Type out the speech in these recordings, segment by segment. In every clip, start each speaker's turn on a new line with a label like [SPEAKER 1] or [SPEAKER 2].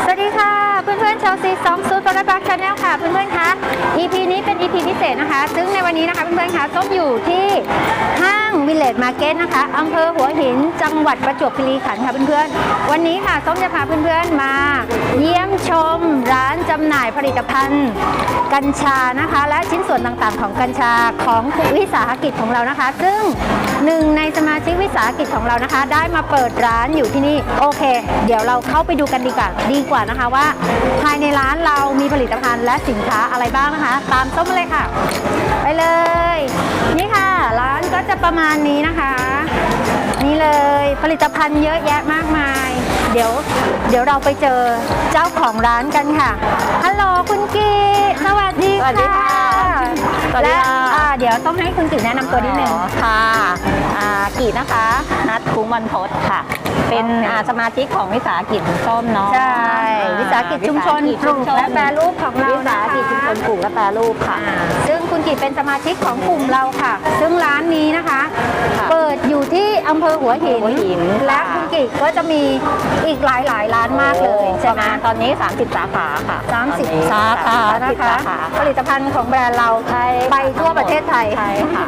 [SPEAKER 1] สวัสดีค่ะ เพื่อนๆชาวซีสองซูดบาร์บักชาแนลค่ะเพื่อนๆคะ EP นี้เป็น EP พิเศษนะคะ ซึ่งในวันนี้นะคะเพื่อนๆคะส้มอยู่ที่ห้างวิลเลจมาร์เก็ตนะคะอำเภอหัวหินจังหวัดประจวบคีรีขันธ์ค่ะเพื่อนๆ วันนี้ค่ะส้มจะพาเพื่อนๆมา เยี่ยมชมร้านจำหน่ายผลิตภัณฑ์ กัญชานะคะ และชิ้นส่วนต่างๆ ของกัญชาของวิสาหกิจของเรานะคะ ซึ่งหนึ่ง วิสาหกิจของเรานะคะ ได้มาเปิดร้านอยู่ที่นี่โอเค เดี๋ยวเราเข้าไปดูกันดีกว่าดีกว่านะคะว่า ภายในร้านเรามีผลิตภัณฑ์และสินค้าอะไรบ้างนะคะ ตามส้มมาเลยค่ะ ไปเลย นี่ค่ะ ร้านก็จะประมาณนี้นะคะ นี่เลยผลิตภัณฑ์เยอะแยะมากมาย เดี๋ยวเดี๋ยวเราไปเจอเจ้าของร้านกันค่ะฮัลโหลคุณกีสวัสดี
[SPEAKER 2] สวัสดีค่ะสวัสดี
[SPEAKER 1] และ
[SPEAKER 2] ค่ะ
[SPEAKER 1] อ่า เดี๋ยวต้องให้คุณกีแนะนำตัวนิดนึง
[SPEAKER 2] อ๋อค่ะอ่ากีนะคะ นัดคุ้งวันพศค่ะ เป็นอ่าสมาชิกของวิสาหกิจส้มเนาะ
[SPEAKER 1] ใช่
[SPEAKER 2] อ่
[SPEAKER 1] วิสาหกิจชุมชน
[SPEAKER 2] วิสาหกิจ
[SPEAKER 1] ปลูกและแปรรูปของเรา
[SPEAKER 2] วิสาหกิจชุมชนปลูกและแปรรูปค่ะ
[SPEAKER 1] อ่าซึ่ง คุณกีเป็นสมาชิกของกลุ่มเราค่ะ ซึ่งร้านนี้นะคะ
[SPEAKER 2] ค่ะ
[SPEAKER 1] เปิดอยู่ที่อำเภอหัวหิน
[SPEAKER 2] หัวหิน
[SPEAKER 1] และ
[SPEAKER 2] ค่ะ
[SPEAKER 1] คุณกีก็จะมีอีกหลายหลายๆร้านมากเลยใช่ไหม
[SPEAKER 2] ประาณตอนนี้ 30 สาขาค่ะ
[SPEAKER 1] สามสิบ
[SPEAKER 2] ตอนนี้
[SPEAKER 1] สาขา
[SPEAKER 2] สาม
[SPEAKER 1] นะ
[SPEAKER 2] สิบ
[SPEAKER 1] คะ
[SPEAKER 2] สาขา
[SPEAKER 1] ผลิตภัณฑ์ของแบรนด์เรา
[SPEAKER 2] ใช่
[SPEAKER 1] ไปทั่วประเทศไทย
[SPEAKER 2] ใช่ค่ะ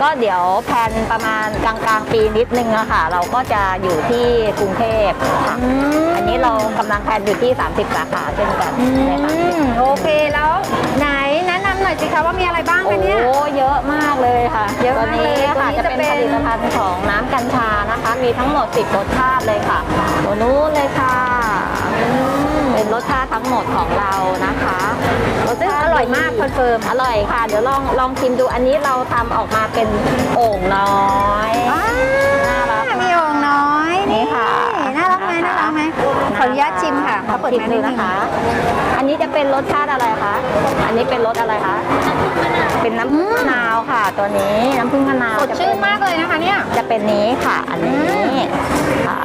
[SPEAKER 2] ก็เดี๋ยวแผนประมาณกลางกลางๆปีนิดนึงอะค่ะ เราก็จะอยู่ที่กรุงเทพค่ะ
[SPEAKER 1] อืม
[SPEAKER 2] อันนี้เรากำลังแผนอยู่ที่ 30 สาขาเช่นกัน
[SPEAKER 1] อื
[SPEAKER 2] ในสามสิบ
[SPEAKER 1] มโอเคแล้วไหนแนะนำ หน่อยสิคะว่ามีอะไรบ้าง
[SPEAKER 2] โอ้
[SPEAKER 1] คะเนี่ย
[SPEAKER 2] เยอะมากเลยค่ะ
[SPEAKER 1] เยอะมาก
[SPEAKER 2] ตัวนี้
[SPEAKER 1] เลย
[SPEAKER 2] ค่ะ
[SPEAKER 1] ตัวนี้
[SPEAKER 2] จะ
[SPEAKER 1] จะ
[SPEAKER 2] เป็น
[SPEAKER 1] เป็น
[SPEAKER 2] ผลิตภัณฑ์ของน้ำกัญชานะคะ มีทั้งหมด10รสชาติเลยค่ะตัวนู้นเลยค่ะ เป็นรสชาติทั้งหมดของเรานะคะรส
[SPEAKER 1] ซึ่ง
[SPEAKER 2] ชาติ
[SPEAKER 1] อร่อยมากคอนเฟิร์ม
[SPEAKER 2] อร่อยค่ะ เดี๋ยวลองลองชิมดูอันนี้เราทำออกมาเป็นโอ่งน้อย
[SPEAKER 1] ปิด
[SPEAKER 2] ชิม
[SPEAKER 1] นูนะ
[SPEAKER 2] คะ อันนี้จะเป็นรสชาติอะไรคะ อันนี้เป็นรสอะไรคะ เป็นน้ำผึ้งมะนาวค่ะ ตัวนี้น้ำผึ้งมะนาว
[SPEAKER 1] สด
[SPEAKER 2] จะ
[SPEAKER 1] ชื่
[SPEAKER 2] เป็น
[SPEAKER 1] มากเลยนะคะเนี่ย
[SPEAKER 2] จะเป็นนี้ค่ะ อันนี้
[SPEAKER 1] อืม
[SPEAKER 2] ค่ะ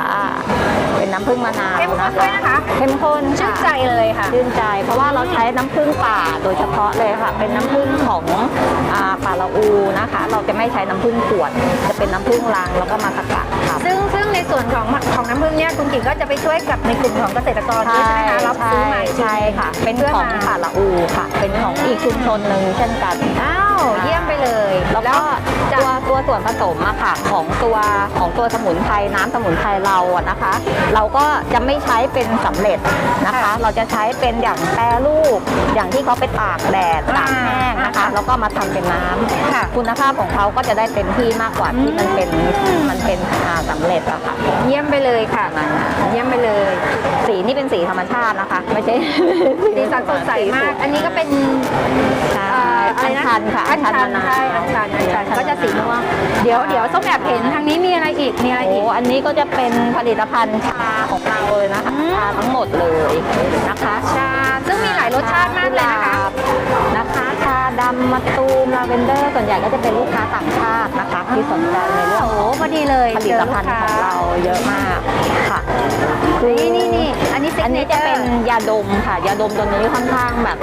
[SPEAKER 2] เป็นน้ำผึ้งมะนาว
[SPEAKER 1] เข้มข้นด้วยนะคะ
[SPEAKER 2] เข้มข้น
[SPEAKER 1] ชื่น
[SPEAKER 2] ค่ะ
[SPEAKER 1] ใจเลยค่ะ
[SPEAKER 2] ชื่นใจเพราะว่าเราใช้น้ำผึ้งป่าโดยเฉพาะเลยค่ะ เป็นน้ำผึ้งของอ่าป่าละอูนะคะ เราจะไม่ใช้น้ำผึ้งขวด จะเป็นน้ำผึ้งลังแล้วก็มาสกัดค่ะ
[SPEAKER 1] ซึ่งซึ่งในส่วนของของน้ำผึ้งเนี่ยคุณกิ่งก็จะไปช่วยกับในกลุ่มของเกษตรกรด้วยใช่ไหมคะรับซื้อมาอีกที
[SPEAKER 2] ใช่ค่ะ เป็น
[SPEAKER 1] พื่
[SPEAKER 2] ของ
[SPEAKER 1] มา
[SPEAKER 2] ป่าละอูค่ะ เป็นของอีกชุมชนหนึ่งเช่นกัน
[SPEAKER 1] อ้าว เยี่ยมไปเลย
[SPEAKER 2] แล้วก็
[SPEAKER 1] จะ
[SPEAKER 2] ตัวตัวส่วนผสมอะค่ะของตัวของตัวสมุนไพรน้ำสมุนไพรเราอะนะคะ เราก็จะไม่ใช้เป็นสำเร็จนะคะ เราจะใช้เป็นอย่างแปรรูป อย่างที่เขาไปตากแดดตากแห้งนะคะ แล้วก็มาทำเป็นน้ำ
[SPEAKER 1] ค่ะ
[SPEAKER 2] คุณภาพของเขาก็จะได้เต็มที่มากกว่าที่มันเป็น
[SPEAKER 1] อืม
[SPEAKER 2] มันเป็นอ่าสำเร็จอะค่ะ
[SPEAKER 1] เยี่ยมไปเลยค่ะ เยี่ยมไปเลย
[SPEAKER 2] สีนี่เป็นสีธรรมชาตินะคะ ไม่ใช่
[SPEAKER 1] สีสันสดใสมาก อันนี้ก็เป็น
[SPEAKER 2] ใช่
[SPEAKER 1] เอ่อ อะไรนะ
[SPEAKER 2] อัญชันค่ะ
[SPEAKER 1] อัญชัน
[SPEAKER 2] อัญชันมะนาว
[SPEAKER 1] ใช่อัญชันอัญชัน
[SPEAKER 2] อัญชัน
[SPEAKER 1] ก็จะสีม่วงเดี๋ยวเดี๋ยวส้มแอบเห็นทางนี้มีอะไรอีกมีอะไร
[SPEAKER 2] โอ้
[SPEAKER 1] อีก
[SPEAKER 2] อันนี้ก็จะเป็นผลิตภัณฑ์ชาของเราเลยนะคะ
[SPEAKER 1] อืม
[SPEAKER 2] ชาทั้งหมดเลยนะคะ
[SPEAKER 1] ชาซึ่งมีหลายรสชาติมากเลยนะคะ
[SPEAKER 2] นะคะชา ดำมะตูมลาเวนเดอร์ ส่วนใหญ่ก็จะเป็นลูกค้าต่างชาตินะคะที่สนใจในเรื่อง
[SPEAKER 1] โอ้โหพอดีเลย
[SPEAKER 2] ผลิตภัณฑ์ของเราเยอะมากค่ะ
[SPEAKER 1] นี่นี่นี่อันนี้
[SPEAKER 2] อันนี้จะเป็นยาดมค่ะ ยาดมตัวนี้ค่อนข้างแบบ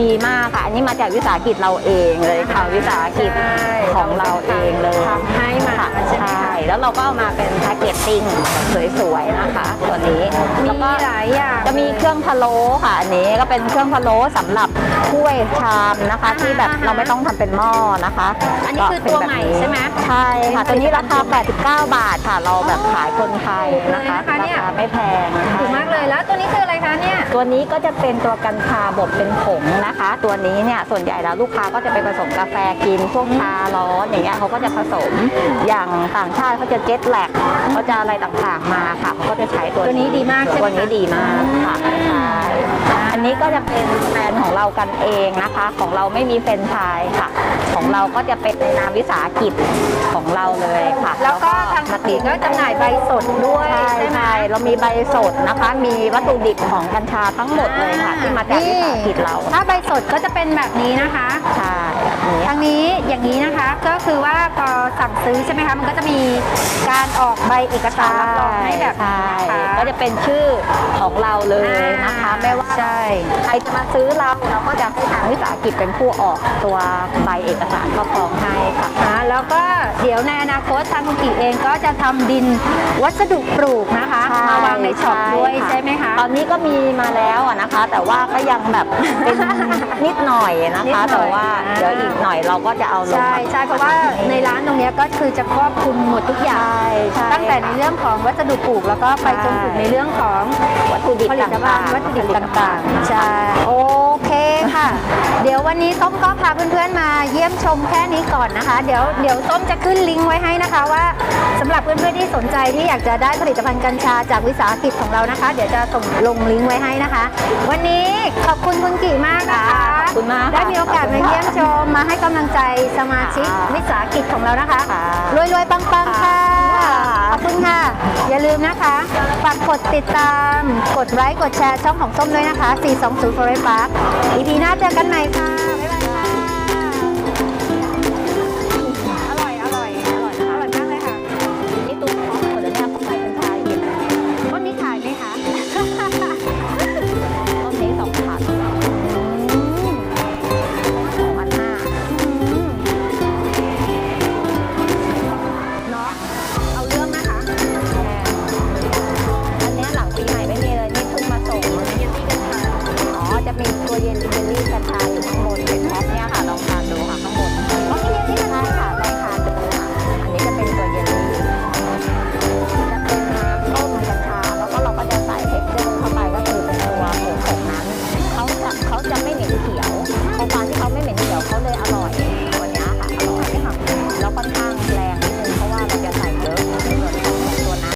[SPEAKER 2] ดีมากค่ะ อันนี้มาจากวิสาหกิจเราเองเลยค่ะ วิสาหกิจของเราเองเลย
[SPEAKER 1] ทำให้มา
[SPEAKER 2] ค่ะ
[SPEAKER 1] ใช่ไหม
[SPEAKER 2] ใช่
[SPEAKER 1] คะ
[SPEAKER 2] แล้วเราก็เอามาเป็นแพ็กเกจติ้งสวยๆนะคะ ตัวนี้
[SPEAKER 1] มี
[SPEAKER 2] แล้วก็
[SPEAKER 1] หลายอย่าง
[SPEAKER 2] จะมีเครื่องพะโล้ค่ะอันนี้ก็เป็นเครื่องพะโล้สำหรับถ้วยชามนะคะ
[SPEAKER 1] อ่าฮะ
[SPEAKER 2] ที่แบบ
[SPEAKER 1] อ่าฮะ
[SPEAKER 2] เราไม่ต้องทำเป็นหม้อนะคะ
[SPEAKER 1] อันนี้คือ
[SPEAKER 2] ก็เป็
[SPEAKER 1] ตัว
[SPEAKER 2] แบบ
[SPEAKER 1] ใหม่ใช่ไหม
[SPEAKER 2] ใช่ค่ะ
[SPEAKER 1] เป็
[SPEAKER 2] ตัวน
[SPEAKER 1] ผลิ
[SPEAKER 2] นี้
[SPEAKER 1] ตภั
[SPEAKER 2] รา
[SPEAKER 1] ณฑ์
[SPEAKER 2] คา 89 บาทค่ะ เราแบบขายคนไทยนะคะ
[SPEAKER 1] ถูกเลยนะคะเนี่ย
[SPEAKER 2] ราคาไม่แพงนะคะ
[SPEAKER 1] ถูกมากเลยแล้วตัวนี้คืออะไรคะเนี่ย
[SPEAKER 2] ตัวนี้ก็จะเป็นตัวกัญชาบดเป็นผงนะคะ ตัวนี้เนี่ยส่วนใหญ่แล้วลูกค้าก็จะไปผสมกาแฟกินพวกชาร้อนอย่างเงี้ยเขาก็จะผสมอย่างต่างชาติเขาจะเจ็ตแลกเขาจะอะไรต่างๆมาค่ะเขาก็จะใช้ตัว
[SPEAKER 1] ตัวนี้ดีมากใช่ไหม
[SPEAKER 2] ตัวนี้ดีมากค่ะใช่อันนี้ก็จะเป็นแบรนด์ของเรากันเองนะคะ ของเราไม่มีแฟรนไชส์ค่ะ ของเราก็จะเป็นในนามวิสาหกิจของเราเลยค่ะ
[SPEAKER 1] แล้วก็ทางส ติก็จำหน่ายใบสดด้วย
[SPEAKER 2] ใช่
[SPEAKER 1] ใช่ไหม
[SPEAKER 2] ใช่เรามีใบสดนะคะ มีวัตถุดิบของกัญชาทั้งหมดเลยค่ะ ที่มาจากวิสาหกิจเรา
[SPEAKER 1] ถ้าใบสดก็จะเป็นแบบนี้นะคะ
[SPEAKER 2] ใช่แบบนี้
[SPEAKER 1] ทางนี้อย่างนี้นะคะก็คือว่าพอ สั่งซื้อใช่ไหมคะมันก็จะมีการออกใบเอกสารรับรองให้แบบ
[SPEAKER 2] ใช่
[SPEAKER 1] นี้นะคะ
[SPEAKER 2] ก็จะเป็นชื่อของเราเลยนะคะ
[SPEAKER 1] อ่า
[SPEAKER 2] ไม่ว่า
[SPEAKER 1] ใช่
[SPEAKER 2] ใครจะมาซื้อเราเราก็จะให้ทางวิสาหกิจเป็นผู้ออกตัวใบเอกสารครอบครองให้ค่ะ
[SPEAKER 1] อ่าแล้วก็เดี๋ยวในอนาคตทางคุณกิเองก็จะทำดินวัสดุปลูกนะคะ
[SPEAKER 2] ใช่
[SPEAKER 1] มาวางในช็อปด้วย
[SPEAKER 2] ค่ะ
[SPEAKER 1] ใช่ไหมคะ
[SPEAKER 2] ตอนนี้ก็มีมาแล้วอะนะคะ แต่ว่าก็ยังแบบเป็น นิดหน่อยนะ
[SPEAKER 1] นิด
[SPEAKER 2] คะ
[SPEAKER 1] หน่อย
[SPEAKER 2] แต่ว่า
[SPEAKER 1] อ่า
[SPEAKER 2] เดี๋ยวอีกหน่อยเราก็จะเอาลง
[SPEAKER 1] ใช่
[SPEAKER 2] ม
[SPEAKER 1] ใช่เพราะว่าในร้านตรงเนี้ยก็คือจะครอบคลุมหมดทุกอย่าง
[SPEAKER 2] ใช่ใช่
[SPEAKER 1] ตั้งแต่ในเรื่องของวัสดุปลูกแล้วก็ไปจนถึงในเรื่องของ
[SPEAKER 2] วัตถุดิบ
[SPEAKER 1] ผลิตภั
[SPEAKER 2] ต่า
[SPEAKER 1] ณ
[SPEAKER 2] ง
[SPEAKER 1] ฑ์
[SPEAKER 2] ๆ
[SPEAKER 1] วัตถุดิบต่าง
[SPEAKER 2] ๆ
[SPEAKER 1] ๆใช่โอ เคค่ะเดี๋ยววันนี้ส้มก็พาเพื่อนๆมาเยี่ยมชมแค่นี้ก่อนนะคะ เดี๋ยวเดี๋ยวส้มจะขึ้นลิงก์ไว้ให้นะคะว่าสำหรับเพื่อนๆที่สนใจที่อยากจะได้ผลิตภัณฑ์กัญชาจากวิสาหกิจของเรานะคะ เดี๋ยวจะส่งลงลิงก์ไว้ให้นะคะ วันนี้ขอบคุณคุณกี่มากนะคะ
[SPEAKER 2] ขอบคุณมากค่ะ
[SPEAKER 1] ได้มีโอกาสมาเยี่ยมชมมาให้กำลังใจสมาชิก
[SPEAKER 2] ค่ะ
[SPEAKER 1] วิสาหกิจของเรานะคะ
[SPEAKER 2] ค่ะ
[SPEAKER 1] รวยๆปังๆค่ะ
[SPEAKER 2] ค่ะ
[SPEAKER 1] ขอบคุณค่ะ อย่าลืมนะคะ ฝากกดติดตาม กดไลค์ กดแชร์ช่องของส้มด้วยนะคะ 420 Forest Park EP หน้าเจอกันใหม่ค่ะ บ๊ายบาย
[SPEAKER 2] จะมีตัวเย็นเจลลี่กัญชาอยู่ข้างบนเป็นแพ็คเนี่ยค่ะลองทานดูค่ะข้างบน